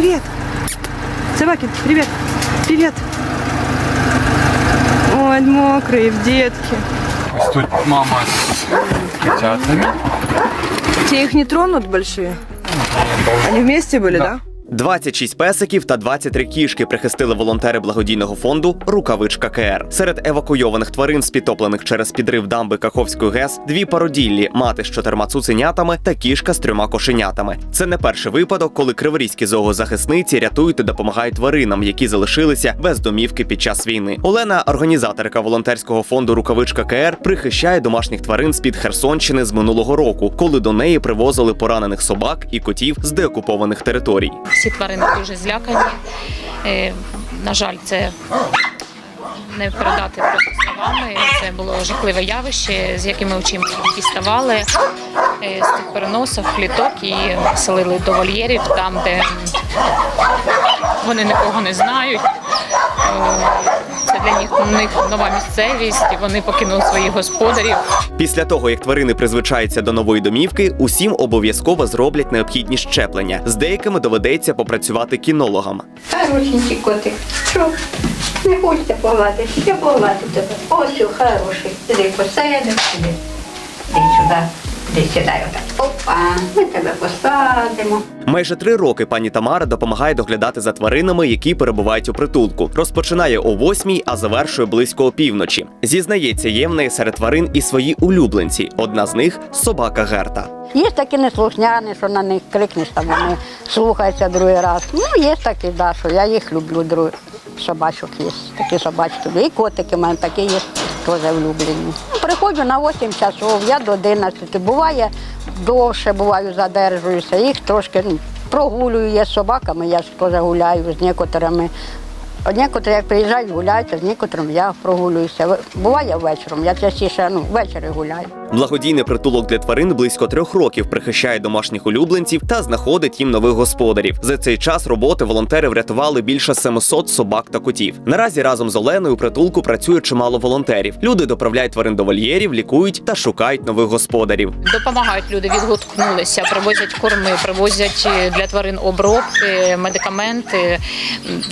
привет. Собаки, привет. Привет. Ой, мокрые в детке. Ось тут мама з котятами. Те их не тронут большие? Они вместе были, да? 26 песиків та 23 кішки прихистили волонтери благодійного фонду Рукавичка КР. Серед евакуйованих тварин, спітоплених через підрив дамби Каховської ГЕС, дві породіллі мати з чотирма цуценятами та кішка з трьома кошенятами. Це не перший випадок, коли криворізькі зоозахисниці рятують та допомагають тваринам, які залишилися без домівки під час війни. Олена, організаторка волонтерського фонду Рукавичка КР, прихищає домашніх тварин з під Херсонщини з минулого року, коли до неї привозили поранених собак і котів з деокупованих територій. Всі тварини дуже злякані. Е, На жаль, це не передати просто словами. Це було жахливе явище, з якими очима діставали е, з цих переносів, кліток і селили до вольєрів, там, де вони нікого не знають. Це для них, у них нова місцевість, і вони покинули своїх господарів. Після того, як тварини призвичаються до нової домівки, усім обов'язково зроблять необхідні щеплення. З деякими доведеться попрацювати кінологам. Хорошенький котик. Що? Не хочете погладити? Я погладю тебе. Ось, хороший. Іди посадимо сюди. Іди сюди. Іди сідай отак. Опа, ми тебе посадимо. Майже три роки пані Тамара допомагає доглядати за тваринами, які перебувають у притулку. Розпочинає о восьмій, а завершує близько опівночі. Зізнається, є в неї серед тварин і свої улюбленці. Одна з них собака Герта. Є такі неслухняні, що на них крикнеш, там вони слухаються другий раз. Ну, є такі, да, що я їх люблю, друг... собачок є. Такі собачки. І котики в мене такі є, теж влюблені. Приходжу на 8 часов, я до 11. Буває довше, буваю, задержуюся. Їх трошки ну, прогулюю я з собаками, я ж теж з некоторими. От Некоторі, як приїжджають, гуляють, а з некоторими я прогулююся. Буває вечором, я частіше ну, ввечері гуляю. Благодійний притулок для тварин близько трьох років прихищає домашніх улюбленців та знаходить їм нових господарів. За цей час роботи волонтери врятували більше 700 собак та котів. Наразі разом з Оленою у притулку працює чимало волонтерів. Люди доправляють тварин до вольєрів, лікують та шукають нових господарів. Допомагають люди, відгукнулися, привозять корми, привозять е, для тварин обробки, медикаменти.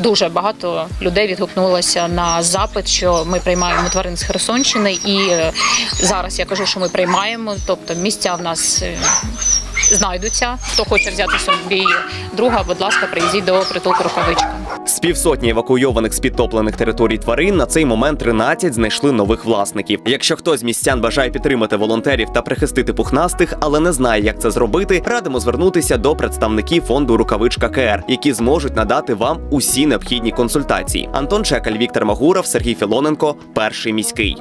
Дуже багато людей відгукнулося на запит, що ми приймаємо тварин з Херсонщини, і е, зараз я кажу, що ми приймаємо, тобто місця в нас. е, Знайдуться. Хто хоче взяти собі друга, будь ласка, приїздіть до притулку рукавичка. З півсотні евакуйованих з підтоплених територій тварин на цей момент 13 знайшли нових власників. Якщо хтось з містян бажає підтримати волонтерів та прихистити пухнастих, але не знає, як це зробити, радимо звернутися до представників фонду Рукавичка КР, які зможуть надати вам усі необхідні консультації. Антон Чекаль, Віктор Магуров, Сергій Філоненко, перший міський.